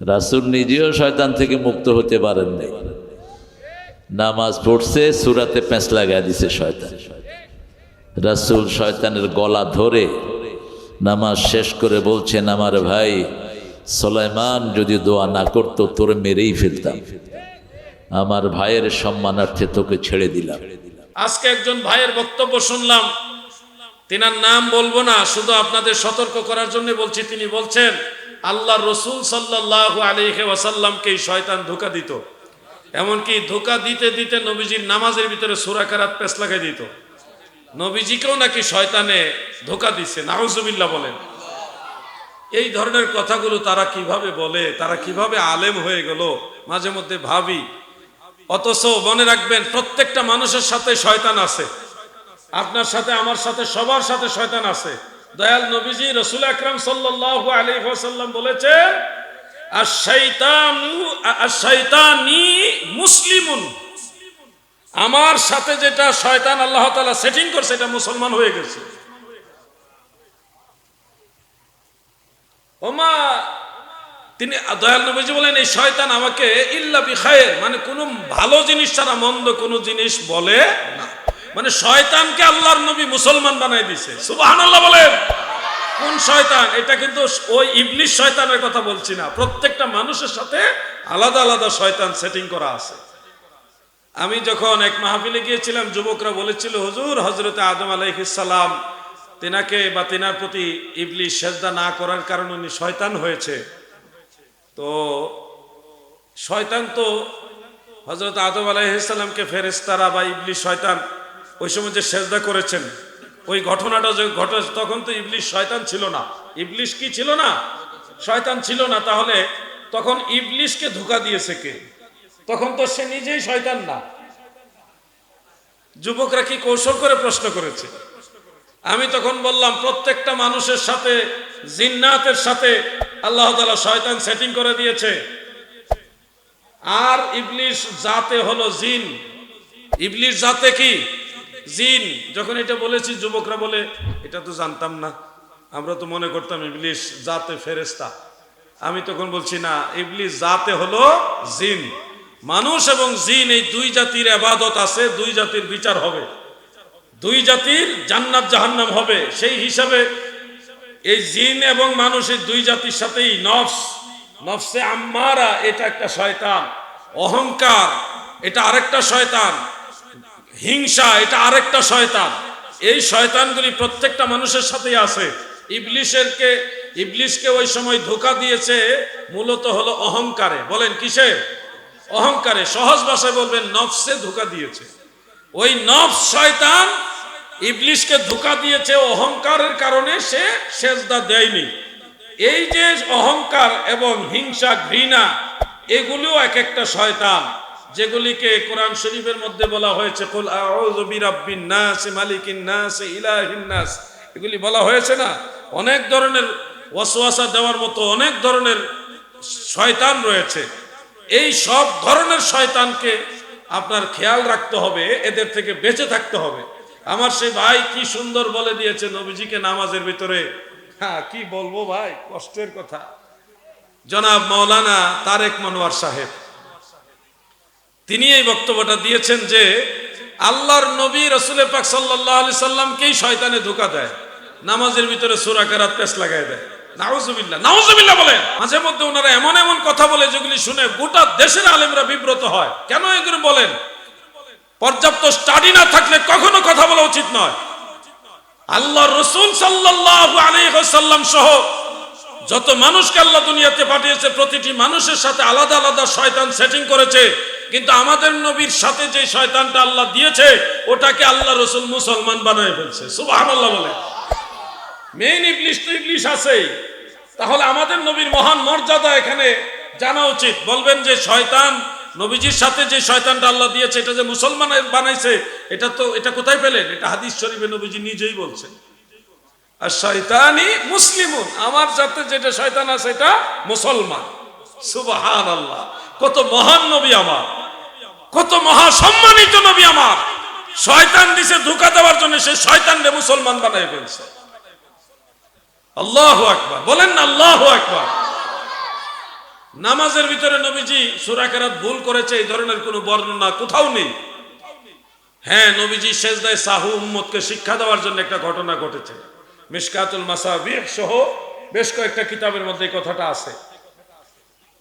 রাসুল নিজেও শয়তান থেকে মুক্ত হতে পারেন নাই নামাজ পড়ছে, সুরাতে প্যাঁচ লাগাই দিছে শয়তান। রাসুল শয়তানের গলা ধরে নামাজ শেষ করে বলছেন, আমার ভাই সোলাইমান যদি দোয়া না করতো, তোরে মেরেই ফেলতাম। আমার ভাইয়ের সম্মানার্থে তোকে ছেড়ে দিলাম। আজকে একজন ভাইয়ের বক্তব্য শুনলাম। তিনার নাম বলব না, শুধু আপনাদের সতর্ক করার জন্য বলছি। তিনি বলছেন আল্লাহ রসুল সাল্লাহ আলিহে ওয়াসাল্লামকে শয়তান ধোকা দিত। এমনকি ধোকা দিতে দিতে নবীজির নামাজের ভিতরে সুরাকারাত পেস লাগাই দিত। নবীজিকেও নাকি শয়তানে ধোকা দিচ্ছে নাউজুবিল্লাহ বলেন। এই ধরনের কথাগুলো তারা কীভাবে বলে, তারা কীভাবে আলেম হয়ে গেল, মাঝে মধ্যে ভাবি। অথচ মনে রাখবেন, প্রত্যেকটা মানুষের সাথে শয়তান আছে। আপনার সাথে, আমার সাথে, সবার সাথে শয়তান আছে। দয়াল নবীজি রসুল আকরাম সাল্লাল্লাহু আলাইহি ওয়াসাল্লাম বলেছেন আর মুসলিমুন। আমার সাথে যেটা শয়তান আল্লাহ সেটিং করছে, এটা মুসলমান হয়ে গেছে। ওমা, তিনি, দয়াল নবীজি বলেন, এই শয়তান আমাকে ইল্লা বিখায়ের মানে কোনো ভালো জিনিস ছাড়া, মন্দ কোনো জিনিস বলে না। মানে শয়তানকে আল্লাহর নবী মুসলমান বানাই দিছে। সুবহানাল্লাহ বলেন। কোন শয়তান? এটা কিন্তু ওই ইবলিশ শয়তানের কথা বলছি না। প্রত্যেকটা মানুষের সাথে আলাদা আলাদা শয়তান সেটিং করা আছে। আমি যখন এক মাহফিলে গিয়েছিলাম, যুবকরা বলেছিল, হুজুর হজরতে আদম আলাইহিসাল্লাম তেনাকে বা তেনার প্রতি ইবলিশ সেজদা না করার কারণে উনি শয়তান হয়েছে। তো শয়তান তো হজরত আদম আলাইসাল্লামকে ফেরেস্তারা বা ইবলিশ শয়তান ওই সময় যে সেজদা করেছেন, ওই ঘটনাটা যে ঘটে, তখন তো ইবলিশ শয়তান ছিল না। ইবলিশ কি ছিল না? শয়তান ছিল না, তাহলে তখন ইবলিশকে ধোকা দিয়েছে কে? তখন তো সে নিজেই শয়তান না। যুবকরা কি কৌশল করে প্রশ্ন করেছে? আমি তখন বললাম, প্রত্যেকটা মানুষের সাথে, জিন্নাতের সাথে আল্লাহ তালা শয়তান সেটিং করে দিয়েছে। আর ইবলিশ জাতে হলো জিন। ইবলিশ জাতে কি? জিন, যখন এটা বলেছি, যুবকরা বলে, এটা তো জানতাম না। আমরা তো মনে করতাম, ইবলিশ জাতে ফেরেস্তা আমি তখন বলছি, না, ইবলিশ জাতে হলো জিন। মানুষ এবং জিন, এই দুই জাতির আবাদত আছে, দুই জাতির বিচার হবে। দুই জাতির জান্নাত জাহান্নাম হবে। সেই হিসাবে এই জিন এবং মানুষ এই দুই জাতির সাথেই নফস, নফসে আম্মারা, এটা একটা শয়তান। অহংকার, এটা আরেকটা শয়তান। হিংসা, এটা আরেকটা শয়তান। এই শয়তানগুলি প্রত্যেকটা মানুষের সাথেই আছে। ইবলিশেরকে, ইবলিশকে ওই সময় ধোকা দিয়েছে মূলত হলো অহংকারে। বলেন কিসে অহংকারে। সহজ ভাষায় বলবেন, নফসে ধোকা দিয়েছে। ওই নফস শয়তান ইবলিশকে ধোকা দিয়েছে অহংকারের কারণে সে সেজদা দেয়নি। এই যে অহংকার এবং হিংসা, ঘৃণা, এগুলিও এক একটা শয়তান। যেগুলিকে কোরআন শরীফের মধ্যে বলা হয়েছে, কুল আউযু বিরাব্বিন নাস, মালিকিন নাস, ইলাহিন নাস, এগুলি বলা হয়েছে না? অনেক ধরনের ওয়াসওয়াসা দেওয়ার মতো অনেক ধরনের শয়তান রয়েছে। এই সব ধরনের শয়তানকে আপনার খেয়াল রাখতে হবে, এদের থেকে বেঁচে থাকতে হবে। আমার সেই ভাই কি সুন্দর বলে দিয়েছে নবীজিকে নামাজের ভিতরে। হ্যাঁ কি বলব ভাই, কষ্টের কথা। জনাব মাওলানা তারেক মনোয়ার সাহেব তিনি এই বক্তব্যটা দিয়েছেন যে আল্লাহর নবী রসুল পাক সাল্লাহ আলি সাল্লামকেই শয়তানে ধোকা দেয়। নামাজের ভিতরে সুরাকারাত পেস লাগাই দেয়। নাউজুবিল্লাহ নাউজুবিল্লাহ বলেন। মাঝে মধ্যে ওনারা এমন এমন কথা বলে যেগুলি শুনে গোটা দেশের আলেমরা বিব্রত হয়। কেন এগুলো বলেন? পর্যাপ্ত স্টাডি না থাকলে কথা বলা উচিত নয়। সহ যত মানুষকে আল্লাহ দুনিয়াতে পাঠিয়েছে, প্রতিটি মানুষের সাথে আলাদা আলাদা শয়তান সেটিং করেছে। কিন্তু আমাদের নবীর সাথে যে শয়তানটা আল্লাহ দিয়েছে, ওটাকে আল্লাহ রসুল মুসলমান বানায় ফেলছে। সুবাহ বলে। মেইন ইবলিশ তো ইবলিশ আছেই। তাহলে আমাদের নবীর মহান মর্যাদা এখানে জানা উচিত। বলবেন যে শয়তান, নবীজির সাথে যে শয়তানটা আল্লাহ দিয়েছে, এটা যে মুসলমান বানাইছে, এটা তো, এটা কোথায় পেলেন? এটা হাদিস শরীফে নবীজি নিজেই বলছেন। আর শয়তানি মুসলিমুন, আমার সাথে যেটা শয়তান আছে, এটা মুসলমান। সুবাহান আল্লাহ কত মহান নবী আমার। কত মহা সম্মানিত নবী আমার। শয়তান দিছে ধোকা দেওয়ার জন্য সে শয়তানরে মুসলমান বানাই ফেলছে। আল্লাহ আকবার। বলেন না, আল্লাহ আকবার। নামাজের ভিতরে নবীজি সুরাকেরাত ভুল করেছে, এই ধরনের কোনো বর্ণনা কোথাও নেই। হ্যাঁ নবীজি শেষদায় সাহু উম্মতকে শিক্ষা দেওয়ার জন্য একটা ঘটনা ঘটেছে। মিসকাতুল মাসাবিহ সহ বেশ কয়েকটা কিতাবের মধ্যে এই কথাটা আছে।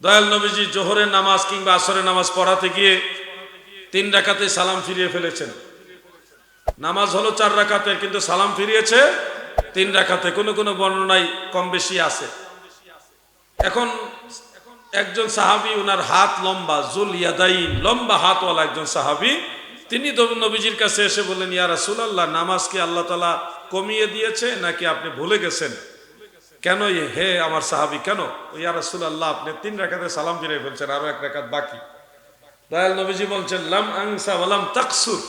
দয়াল নবীজি জোহরের নামাজ কিংবা আসরের নামাজ পড়াতে গিয়ে তিন রাকাতে সালাম ফিরিয়ে ফেলেছেন। নামাজ হলো চার রাকাতের কিন্তু সালাম ফিরিয়েছে তিন রাকাতে। কোনো কোনো বর্ণনায় কম বেশি আছে। এখন একজন সাহাবি ওনার হাত লম্বা, জুল ইয়াদাইন, লম্বা হাতওয়ালা একজন সাহাবি, তিনি নবীজির কাছে এসে বললেন, ইয়া রাসূলুল্লাহ, নামাজ কি আল্লাহ তালা কমিয়ে দিয়েছে নাকি আপনি ভুলে গেছেন? কেন? হে আমার সাহাবি, কেন? ইয়া রাসূলুল্লাহ, আপনি তিন রাকাতে সালাম ফিরে ফেলছেন, আরও এক রাকাত বাকি। দয়াল নবীজি বলছেন, লাম আংসা ওয়ালাম তাকসুর।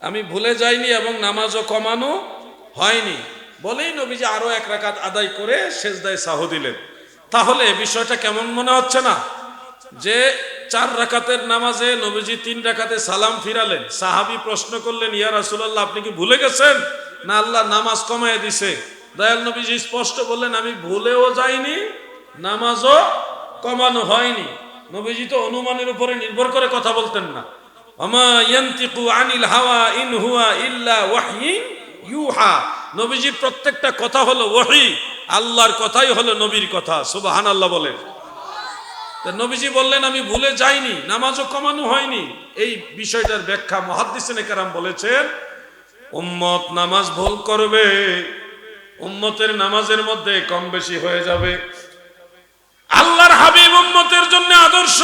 আমি ভুলে যাইনি এবং নামাজও কমানো হয়নি। বলেই নবীজি আরও এক রাকাত আদায় করে শেষদায় সাহ দিলেন। তাহলে বিষয়টা কেমন মনে হচ্ছে না? যে চার রাকাতের নামাজে নবীজি তিন রাকাতে সালাম ফিরালেন, সাহাবি প্রশ্ন করলেন, ইয়া রাসূলুল্লাহ, আপনি কি ভুলে গেছেন? না আল্লাহ নামাজ কমায় দিছে। দয়াল নবীজি স্পষ্ট বললেন, আমি ভুলেও যাইনি, নামাজও কমানো হয়নি। নবীজি তো অনুমানের উপরে নির্ভর করে কথা বলতেন না। আনিল হাওয়া ইন হুয়া ইল্লা ওয়াহয়িন ইউহা। নবীজির প্রত্যেকটা কথা হলো ওহি, আল্লাহর কথাই হলো নবীর কথা, সুবহানাল্লাহ বলেন তা নবীজি বললেন, আমি ভুলে যাইনি, নামাজও কমানো হয়নি। এই বিষয়টার ব্যাখ্যা মহাদ্দিসিনে কারাম বলেছেন, উম্মত নামাজ ভুল করবে, উম্মতের নামাজের মধ্যে কম বেশি হয়ে যাবে। হাবিব উম্মতের জন্য আদর্শ।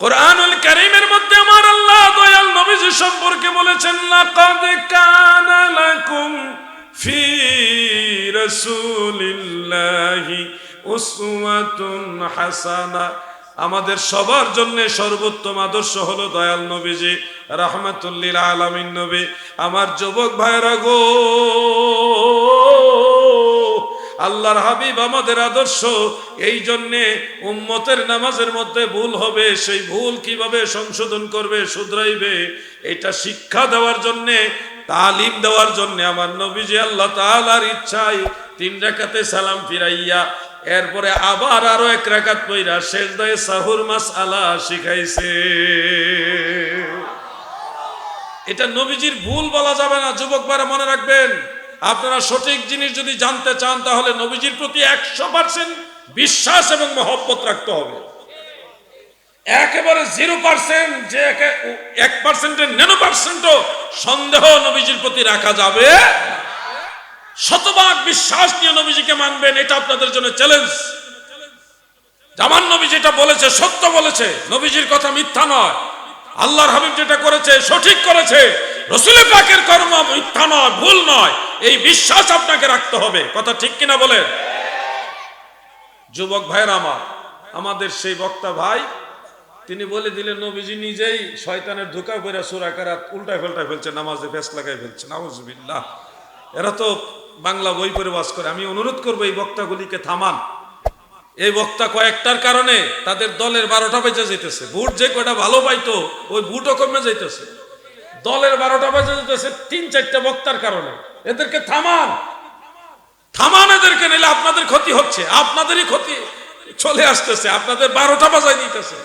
কোরআনুল কারীমের মধ্যে আমার আল্লাহ দয়াল নবীজি সম্পর্কে বলেছেন, লাকাদ কানা লাকুম ফি রাসূলিল্লাহি উসওয়াতুন হাসানা। আমাদের সবার জন্য সর্বোত্তম আদর্শ হলো দয়াল নবীজি রাহমাতুল্লিল আলামিন নবী। আমার যুবক ভাইরা গো আল্লাহর হাবিব আমাদের আদর্শ। এই জন্যে উম্মতের নামাজের মধ্যে ভুল হবে, সেই ভুল কীভাবে সংশোধন করবে, শুধরাইবে, এটা শিক্ষা দেওয়ার জন্যে, তালিম দেওয়ার জন্যে আমার নবীজি আল্লাহ তাআলার ইচ্ছায় তিন রাকাতে সালাম ফিরাইয়া, এরপরে আবার আরও এক রাকাত পইরা শেষ দয়ে সাহুর মাস আলা শিখাইছে। এটা নবীজির ভুল বলা যাবে না যুবক মনে রাখবেন। আপনারা সঠিক জিনিস যদি জানতে চান, তাহলে নবীজির প্রতি একশো পার্সেন্ট বিশ্বাস এবং মহব্বত রাখতে হবে। একেবারে জিরো পার্সেন্ট যে একে- পার্সেন্টের নেনো পার্সেন্টও সন্দেহ নবীজির প্রতি রাখা যাবে শতভাগ বিশ্বাস নিয়ে নবীজিকে মানবেন, এটা আপনাদের জন্য চ্যালেঞ্জ জামান নবী যেটা বলেছে, সত্য বলেছে, নবীজির কথা মিথ্যা নয়। আল্লাহর হাবিব যেটা করেছে, সঠিক করেছে। রসুল পাকের কর্ম মিথ্যা নয়, ভুল নয়। এই বিশ্বাস আপনাকে রাখতে হবে। কথা ঠিক কিনা বলে যুবক ভাইয়ের আমার, আমাদের সেই বক্তা ভাই, তিনি বলে দিলেন, নবীজি নিজেই শয়তানের ধোকা করে সুরাকারাত উল্টায় ফেলটায় ফেলছে, নামাজে ফেস লাগাই ফেলছে। নাউজুবিল্লাহ। এরা তো বাংলা বই পড়ে বাস করে। আমি অনুরোধ করব এই বক্তাগুলিকে থামান। এই বক্তা কয়েকটার কারণে তাদের দলের বারোটা বেজে যেতেছে বুট যে কয়টা ভালো পাইতো, ওই বুটও কমে যাইতেছে। দলের বারোটা বেজে যেতেছে তিন চারটা বক্তার কারণে। এদেরকে থামান। থামান এদেরকে নিলে আপনাদের ক্ষতি হচ্ছে। আপনাদেরই ক্ষতি চলে আসতেছে। আপনাদের বারোটা বাজায় দিতেছে।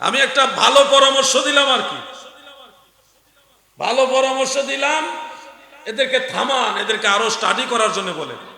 আমি একটা ভালো পরামর্শ দিলাম আর কি। ভালো পরামর্শ দিলাম, এদেরকে থামান, এদেরকে আরও স্টাডি করার জন্য বলেন